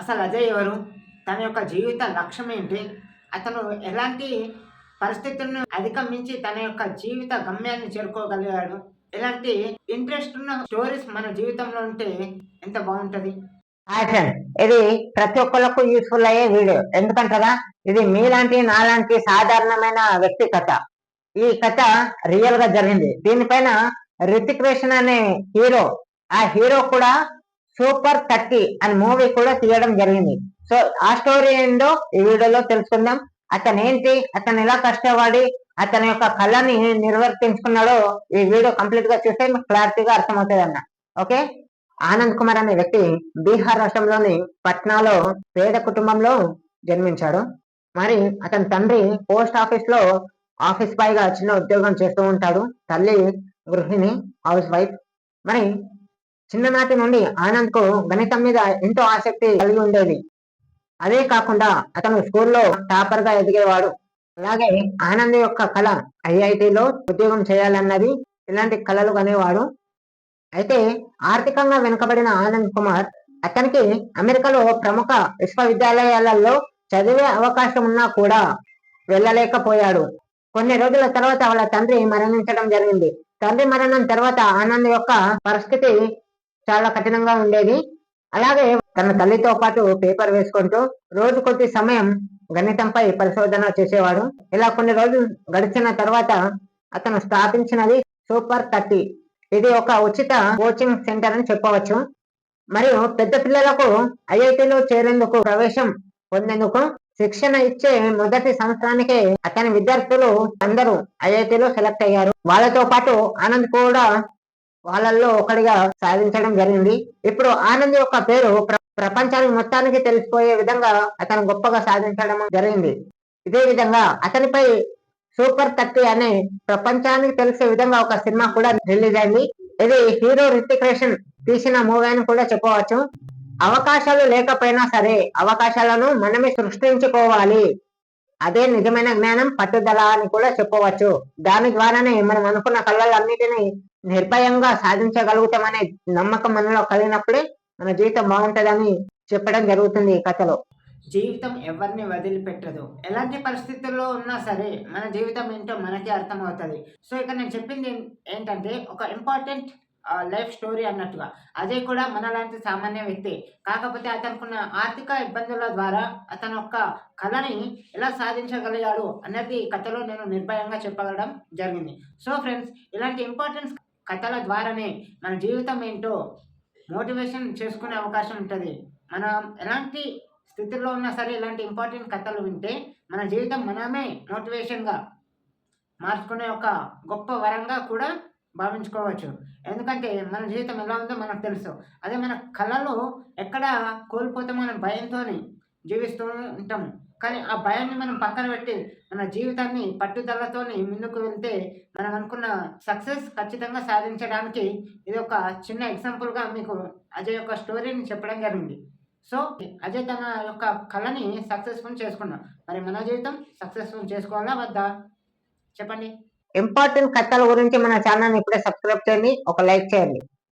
అసలు అజయ్ ఎవరు? తన యొక్క జీవిత లక్ష్యం ఏంటి? అతను ఎలాంటి పరిస్థితులను అధిగమించి తన యొక్క జీవిత గమ్యాన్ని చేరుకోగలిగాడు? ఇలాంటి ఇంట్రెస్ట్ ఉన్న స్టోరీస్ మన జీవితంలో ఉంటే ఎంత బాగుంటది? ఇది ప్రతి ఒక్కళ్ళకు యూస్ఫుల్ అయ్యే వీడియో ఎందుకంటారా ఇది మీలాంటి నాలాంటి సాధారణమైన వ్యక్తి కథ. ఈ కథ రియల్గా జరిగింది. దీనిపైన రితిక్ రోషన్ అనే హీరో ఆ హీరో కూడా సూపర్ థర్టీ అనే మూవీ కూడా తీయడం జరిగింది. సో ఆ స్టోరీ ఏంటో ఈ వీడియోలో తెలుసుకుందాం. అతను ఏంటి అతను ఎలా కష్టపడి అతని యొక్క కళని నిర్వర్తించుకున్నాడో ఈ వీడియో కంప్లీట్గా చూస్తే మీకు క్లారిటీగా అర్థమవుతుంది అన్న ఓకే? ఆనంద్ కుమార్ అనే వ్యక్తి బీహార్ రాష్ట్రంలోని పట్నాలో పేద కుటుంబంలో జన్మించాడు. మరి అతని తండ్రి పోస్ట్ ఆఫీస్లో ఆఫీస్ బాయ్గా చిన్న ఉద్యోగం చేస్తూ ఉంటాడు. తల్లి గృహిణి హౌస్ వైఫ్. మరి చిన్ననాటి నుండి ఆనంద్కు గణితం మీద ఎంతో ఆసక్తి కలిగి ఉండేది. అదే కాకుండా అతను స్కూల్లో టాపర్గా ఎదిగేవాడు. అలాగే ఆనంద్ యొక్క కళ ఐఐటిలో ఉద్యోగం చేయాలన్నది ఇలాంటి కళలు కనేవాడు. అయితే ఆర్థికంగా వెనుకబడిన ఆనంద్ కుమార్ అతనికి అమెరికాలో ప్రముఖ విశ్వవిద్యాలయాలలో చదివే అవకాశం ఉన్నా కూడా వెళ్ళలేకపోయాడు. కొన్ని రోజుల తర్వాత వాళ్ళ తండ్రి మరణించడం జరిగింది. తండ్రి మరణం తర్వాత ఆనంద్ యొక్క పరిస్థితి చాలా కఠినంగా ఉండేది. అలాగే తన తల్లితో పాటు పేపర్ వేసుకుంటూ రోజు కొద్ది సమయం గణితంపై పరిశోధన చేసేవాడు. ఇలా కొన్ని రోజులు గడిచిన తర్వాత అతను స్థాపించినది సూపర్ థర్టీ. ఇది ఒక ఉచిత కోచింగ్ సెంటర్ అని చెప్పవచ్చు. మరియు పెద్ద పిల్లలకు ఐఐటిలో చేరేందుకు ప్రవేశం పొందేందుకు శిక్షణ ఇచ్చే మొదటి సంవత్సరానికి అతని విద్యార్థులు అందరూ ఐఐటిలో సెలెక్ట్ అయ్యారు. వాళ్ళతో పాటు ఆనంద్ కూడా వాళ్ళల్లో ఒకడిగా సాధించడం జరిగింది. ఇప్పుడు ఆనంద్ యొక్క పేరు ప్ర- ప్రపంచానికి మొత్తానికి తెలిసిపోయే విధంగా అతను గొప్పగా సాధించడం జరిగింది. ఇదే విధంగా అతనిపై సూపర్ థర్టీ అనే ప్రపంచానికి తెలిసే విధంగా ఒక సినిమా కూడా రిలీజ్ అయింది. ఇది హీరో రితిక్ రోషన్ తీసిన మూవీ అని కూడా చెప్పవచ్చు అవకాశాలు లేకపోయినా సరే అవకాశాలను మనమే సృష్టించుకోవాలి. అదే నిజమైన జ్ఞానం పట్టుదల అని కూడా చెప్పవచ్చు. దాని ద్వారానే మనం అనుకున్న కళలన్నిటినీ నిర్భయంగా సాధించగలుగుతామనే నమ్మకం మనలో కలిగినప్పుడే మన జీవితం బాగుంటదని చెప్పడం జరుగుతుంది ఈ కథలో. జీవితం ఎవరిని వదిలిపెట్టదు. ఎలాంటి పరిస్థితుల్లో ఉన్నా సరే మన జీవితం ఏంటో మనకే అర్థమవుతుంది. సో ఇక్కడ నేను చెప్పింది ఏంటంటే ఒక ఇంపార్టెంట్ లైఫ్ స్టోరీ అన్నట్టుగా. అదే కూడా మనలాంటి సామాన్య వ్యక్తి. కాకపోతే అతనుకున్న ఆర్థిక ఇబ్బందుల ద్వారా అతను యొక్క కళని ఎలా సాధించగలిగాడు అన్నది ఈ కథలో నేను నిర్భయంగా చెప్పగలడం జరిగింది. సో ఫ్రెండ్స్ ఇలాంటి ఇంపార్టెన్స్ కథల ద్వారానే మన జీవితం ఏంటో మోటివేషన్ చేసుకునే అవకాశం ఉంటుంది. మనం ఎలాంటి స్థితిలో ఉన్నా సరే ఇలాంటి ఇంపార్టెంట్ కథలు వింటే మన జీవితం మనమే మోటివేషన్గా మార్చుకునే ఒక గొప్ప వరంగా కూడా భావించుకోవచ్చు. ఎందుకంటే మన జీవితం ఎలా ఉందో మనకు తెలుసు. అదే మన కళలు ఎక్కడ కోల్పోతామో అనే భయంతో జీవిస్తూ ఉంటాము కానీ ఆ భయాన్ని మనం పక్కన పెట్టి మన జీవితాన్ని పట్టుదలతోని ముందుకు వెళ్తే మనం అనుకున్న సక్సెస్ ఖచ్చితంగా సాధించడానికి ఇది ఒక చిన్న ఎగ్జాంపుల్గా మీకు అజయ్ యొక్క స్టోరీని చెప్పడం జరిగింది. సో అజయ్ తన యొక్క కళని సక్సెస్ఫుల్ చేసుకున్నాం మరి మన జీవితం సక్సెస్ఫుల్ చేసుకోవాలా వద్దా? చెప్పండి. ఇంపార్టెంట్ కథల గురించి మన ఛానల్ ఇప్పుడే సబ్స్క్రైబ్ చేయండి ఒక లైక్ చేయండి.